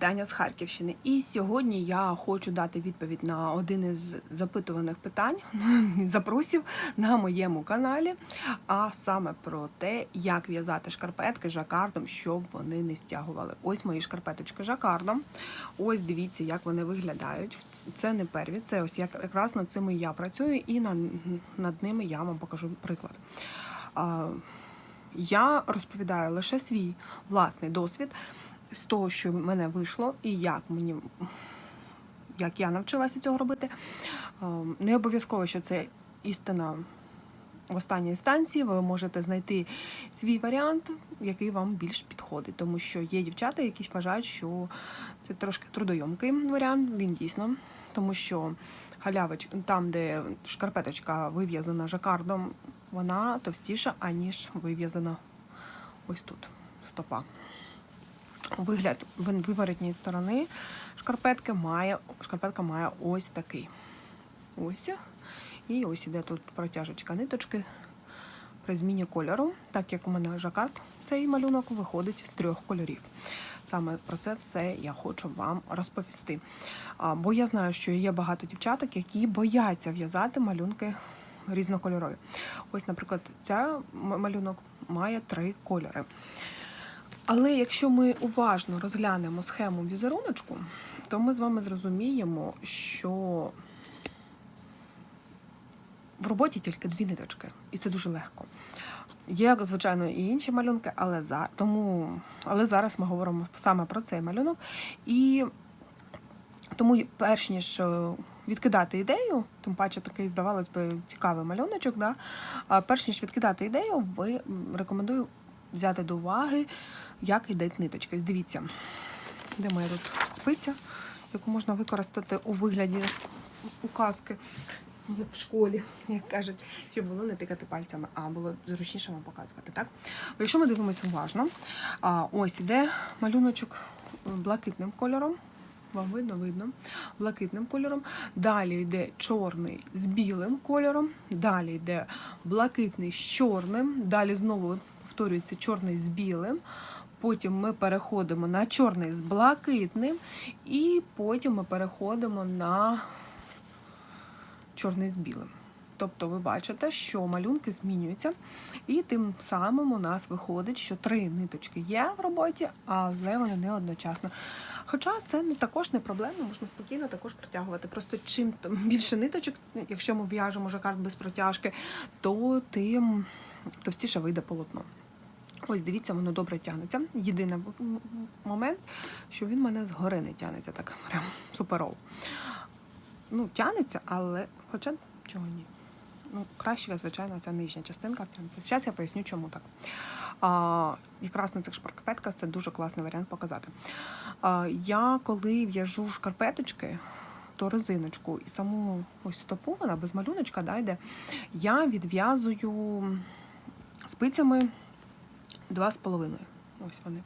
вітання з Харківщини. І сьогодні я хочу дати відповідь на один із запитуваних питань, запросів на моєму каналі, а саме про те, як в'язати шкарпетки жакардом, щоб вони не стягували. Ось мої шкарпеточки жакардом. Ось дивіться, як вони виглядають. Це не перві, це ось якраз над цими я працюю, і над ними я вам покажу приклад. Я розповідаю лише свій власний досвід з того, що в мене вийшло, і як мені як я навчилася цього робити. Е, Не обов'язково, що це істина в останній інстанції. Ви можете знайти свій варіант, який вам більш підходить, тому що є дівчата, які вважають, що це трошки трудойомкий варіант. Він дійсно, тому що халявич, там, де шкарпеточка вив'язана жакардом, вона товстіша, аніж вив'язана ось тут стопа. Вигляд виворотньої сторони шкарпетки має, шкарпетка має ось такий. Ось. І ось іде тут протяжечка ниточки при зміні кольору, так як у мене жакард, цей малюнок виходить з трьох кольорів. Саме про це все я хочу вам розповісти. А, Бо я знаю, що є багато дівчаток, які бояться в'язати малюнки різнокольорові. Ось, наприклад, ця малюнок має три кольори. Але якщо ми уважно розглянемо схему візеруночку, то ми з вами зрозуміємо, що в роботі тільки дві ниточки, і це дуже легко. Є, звичайно, і інші малюнки, але за тому, але зараз ми говоримо саме про цей малюнок. І тому, перш ніж е, відкидати ідею, тим паче такий, здавалось би, цікавий малюночок, да? перш ніж відкидати ідею, ви рекомендую взяти до уваги, як йдуть ниточки. Дивіться, де моя тут спиця, яку можна використати у вигляді указки як в школі, як кажуть, щоб було не тикати пальцями, а було зручніше вам показувати. Так? Якщо ми дивимося уважно, ось іде малюночок блакитним кольором. Вам видно, видно, блакитним кольором. Далі йде чорний з білим кольором, далі йде блакитний з чорним, далі знову повторюється чорний з білим. Потім ми переходимо на чорний з блакитним, і потім ми переходимо на чорний з білим. Тобто ви бачите, що малюнки змінюються, і тим самим у нас виходить, що три ниточки є в роботі, але вони не одночасно. Хоча це також не проблема, можна спокійно також протягувати. Просто чим більше ниточок, якщо ми в'яжемо жакард без протяжки, то тим товстіше вийде полотно. Ось дивіться, воно добре тягнеться. Єдиний момент, що він мене згори не тягнеться так прям суперово. Ну, тягнеться, але хоча чого ні. Ну, краще, звичайно, ця нижня частинка тягнеться. Зараз я поясню, чому так. А, якраз на цих шкарпетках це дуже класний варіант показати. А, я коли в'яжу шкарпеточки, то резиночку і саму ось стопу, вона без малюночка да, я відв'язую спицями 2,5. Ось вони.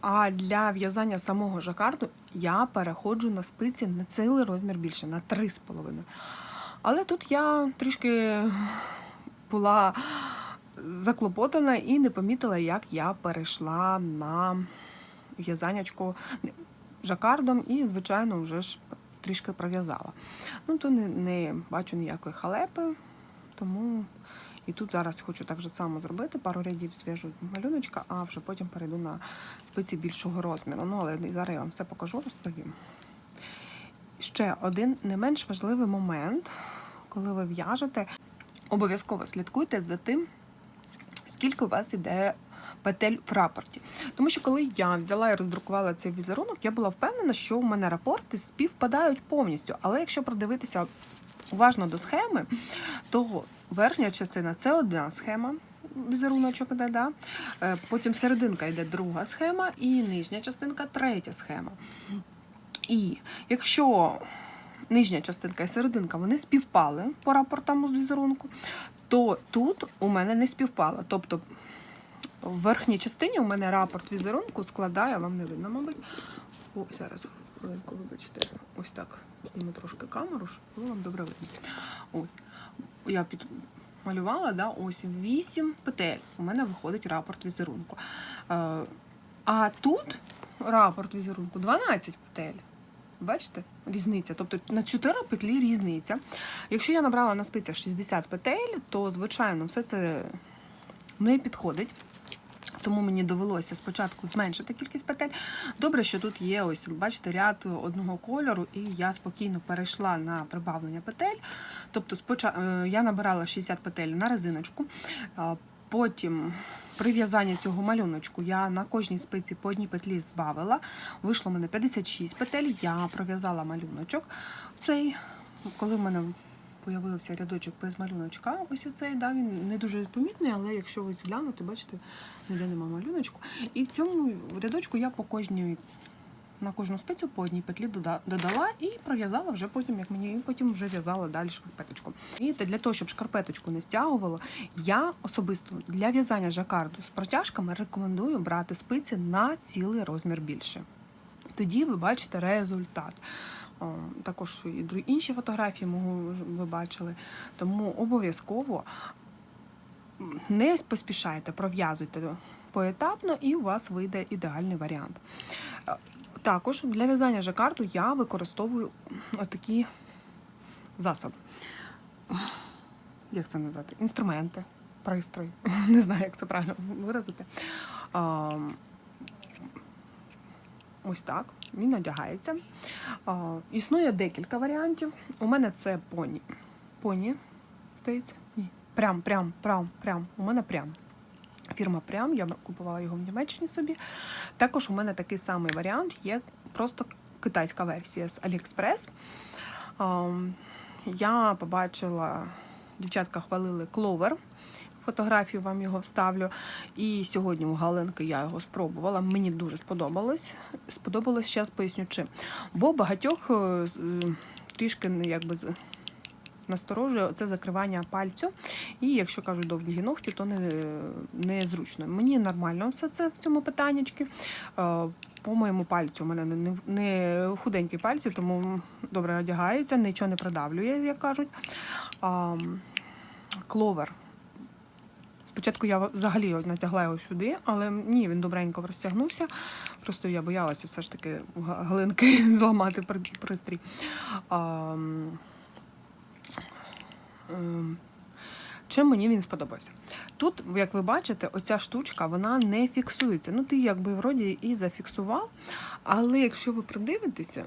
А для в'язання самого жакарду я переходжу на спиці на цілий розмір більше, на 3,5. Але тут я трішки була заклопотана і не помітила, як я перейшла на в'язаннячко жакардом і, звичайно, вже ж трішки пров'язала. Ну, то не, не бачу ніякої халепи, тому і тут зараз хочу так же само зробити, пару рядів зв'яжу малюночка, а вже потім перейду на спиці більшого розміру. Ну, але зараз я вам все покажу, розповім. Ще один не менш важливий момент, коли ви в'яжете, обов'язково слідкуйте за тим, скільки у вас іде петель в рапорті. Тому що коли я взяла і роздрукувала цей візерунок, я була впевнена, що у мене рапорти співпадають повністю. Але якщо продивитися уважно до схеми, то верхня частина це одна схема. Візеруночок іде, да? Е, потім серединка йде друга схема, і нижня частинка третя схема. І якщо нижня частинка і серединка вони співпали по рапортам з візерунку, то тут у мене не співпало. Тобто в верхній частині у мене рапорт візерунку складає, вам не видно, мабуть. О, зараз, хвилинку, вибачте, ось так. Зніму трошки камеру, щоб було вам добре видно. Ось. Я підмалювала, да, ось 8 петель. У мене виходить рапорт візерунку. Е, А тут рапорт візерунку 12 петель. Бачите? Різниця. Тобто на 4 петлі різниця. Якщо я набрала на спицях 60 петель, то, звичайно, все це не підходить. Тому мені довелося спочатку зменшити кількість петель. Добре, що тут є ось, бачите, ряд одного кольору, і я спокійно перейшла на прибавлення петель. Тобто, спочатку я набирала 60 петель на резиночку. Потім при в'язанні цього малюночку я на кожній спиці по одній петлі збавила. Вийшло в мене 56 петель, я пров'язала малюночок. Цей, коли в мене появився рядочок без малюночка, ось оцей, да, він не дуже помітний, але якщо ви глянете, бачите, ніде нема малюночку. І в цьому рядочку я по кожній на кожну спицю по одній петлі додала і пров'язала вже потім, як мені і потім вже в'язала далі шкарпеточку. І для того, щоб шкарпеточку не стягувало, я особисто для в'язання жакарду з протяжками рекомендую брати спиці на цілий розмір більше. Тоді ви бачите результат. О, Також і інші фотографії мого ви бачили. Тому обов'язково не поспішайте, пров'язуйте поетапно, і у вас вийде ідеальний варіант. Е, Також для в'язання жакарду я використовую отакі засоби. Як це назвати? Інструменти, пристрої. Не знаю, як це правильно виразити. Ось так. Він одягається. Існує декілька варіантів. У мене це поні. Поні, здається? Ні. Прям, прям, прям, прям. У мене прям. Фірма Прям, я купувала його в Німеччині собі. Також у мене такий самий варіант є просто китайська версія з AliExpress. Я побачила, дівчатка хвалили кловер. Фотографію вам його вставлю. І сьогодні у Галенки я його спробувала. Мені дуже сподобалось. Сподобалось, зараз поясню чим. Бо багатьох е, е, трішки якби з- насторожує це закривання пальцю. І якщо кажуть довгі ногті, то не, не. Мені нормально все це в цьому питаннячки. Е, По моєму пальцю у мене не, не, не худенькі пальці, тому добре одягається, нічого не продавлює, як кажуть. А, кловер. Спочатку я взагалі натягла його сюди, але ні, він добренько розтягнувся. Просто я боялася все ж таки галинки зламати пристрій. А, ем, Чим мені він сподобався? Тут, як ви бачите, оця штучка вона не фіксується. Ну, ти якби вроді і зафіксував, але якщо ви придивитеся,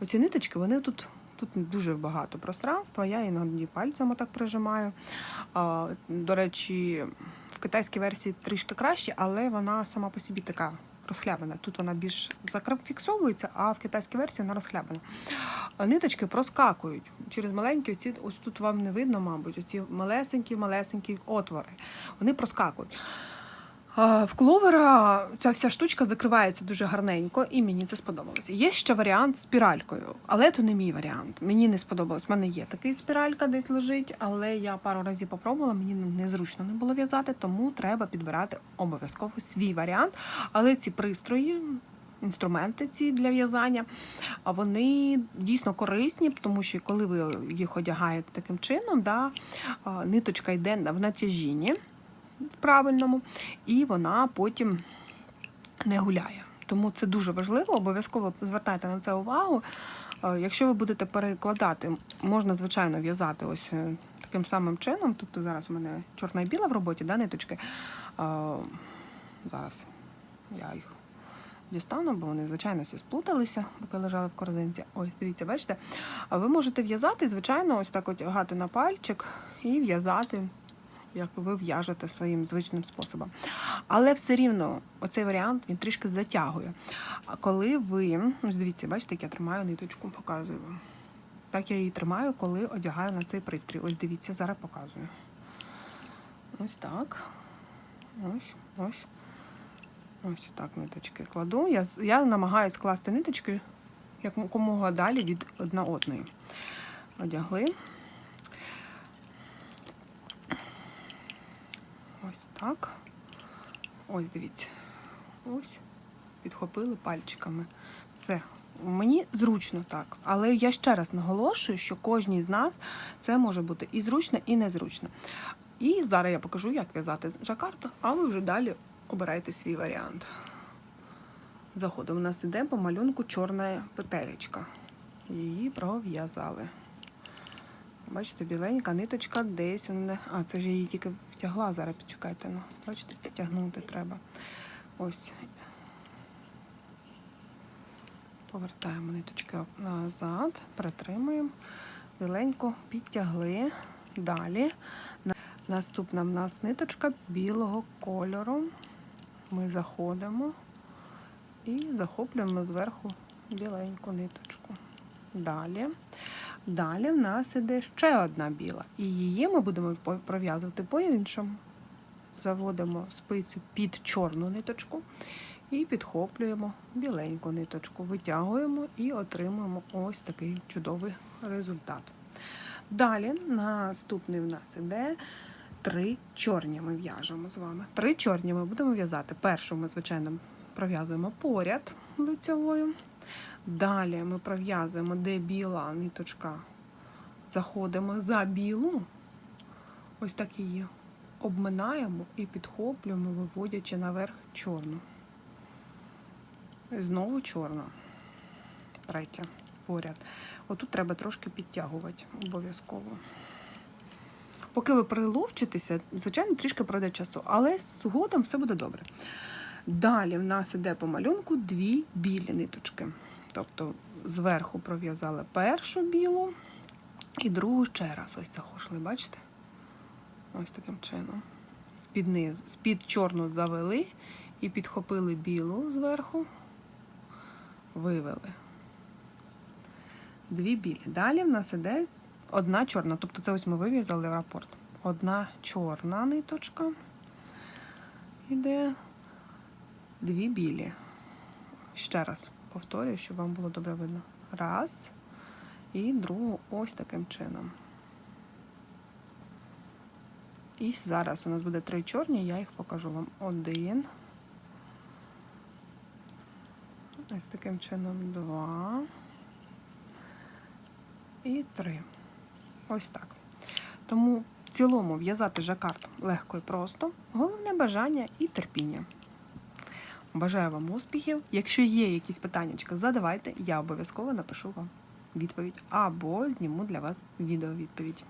оці ниточки, вони тут, тут дуже багато пространства, я іноді пальцями так прижимаю. До речі, в китайській версії трішки краще, але вона сама по собі така розхлябана. Тут вона більш закрепфіксовується, а в китайській версії вона розхлябана. Ниточки проскакують через маленькі, оці, ось тут вам не видно, мабуть, оці малесенькі-малесенькі отвори. Вони проскакують. В кловера ця вся штучка закривається дуже гарненько, і мені це сподобалося. Є ще варіант з спіралькою, але то не мій варіант. Мені не сподобалось. У мене є такий спіралька десь лежить, але я пару разів попробувала, мені незручно не було в'язати, тому треба підбирати обов'язково свій варіант. Але ці пристрої. Інструменти ці для в'язання, вони дійсно корисні, тому що коли ви їх одягаєте таким чином, да, ниточка йде в натяжінні правильному, і вона потім не гуляє. Тому це дуже важливо, обов'язково звертайте на це увагу. Е, Якщо ви будете перекладати, можна, звичайно, в'язати ось е, таким самим чином. Тобто зараз у мене чорна і біла в роботі, да, ниточки. Е, Зараз я їх дістану, бо вони, звичайно, всі сплуталися, поки лежали в корзинці. Ось, дивіться, бачите? Ви можете в'язати, звичайно, ось так одягати на пальчик і в'язати як ви в'яжете своїм звичним способом. Але все рівно оцей варіант він трішки затягує. А коли ви, ось дивіться, бачите, як я тримаю ниточку, показую вам. Так я її тримаю, коли одягаю на цей пристрій. Ось дивіться, зараз показую. Ось так. Ось, ось. Ось так ниточки кладу. Я, я намагаюся класти ниточки якомога далі від одна одної. Одягли. Ось так. Ось дивіться. Ось. Підхопили пальчиками. Все. Мені зручно так. Але я ще раз наголошую, що кожній з нас це може бути і зручно, і незручно. І зараз я покажу, як в'язати жакард, а ви вже далі обирайте свій варіант. заходимо. У нас іде по малюнку чорна петелечка. Її пров'язали. Бачите, біленька ниточка десь. А, це ж я її тільки втягла, зараз почекайте. Ну, бачите, підтягнути треба. Ось. Повертаємо ниточки назад, притримуємо. Біленько підтягли. Далі. Наступна в нас ниточка білого кольору. Ми заходимо і захоплюємо зверху біленьку ниточку. Далі. Далі в нас іде ще одна біла. І її ми будемо пров'язувати по-іншому. Заводимо спицю під чорну ниточку і підхоплюємо біленьку ниточку, витягуємо і отримуємо ось такий чудовий результат. Далі наступний в нас іде три чорні ми в'яжемо з вами. Три чорні ми будемо в'язати. Першу ми, звичайно, пров'язуємо поряд лицевою. Далі ми пров'язуємо, де біла ниточка, заходимо за білу, ось так її обминаємо і підхоплюємо, виводячи наверх чорну. І знову чорна. Третя поряд. Отут треба трошки підтягувати обов'язково. Поки ви приловчитеся, звичайно, трішки пройде часу, але згодом все буде добре. Далі в нас іде по малюнку дві білі ниточки. Тобто зверху пров'язали першу білу і другу ще раз ось захошли, бачите? Ось таким чином. З-під низу, з-під чорну завели і підхопили білу зверху, вивели. Дві білі. Далі в нас іде одна чорна. Тобто це ось ми вив'язали рапорт. Одна чорна ниточка. Іде дві білі. Ще раз повторюю, щоб вам було добре видно. Раз. І другу ось таким чином. І зараз у нас буде три чорні, я їх покажу вам. Один. Ось таким чином два. І три. Ось так. Тому в цілому в'язати жакард легко і просто. Головне бажання і терпіння. Бажаю вам успіхів. Якщо є якісь питання, задавайте, я обов'язково напишу вам відповідь або зніму для вас відео відповідь.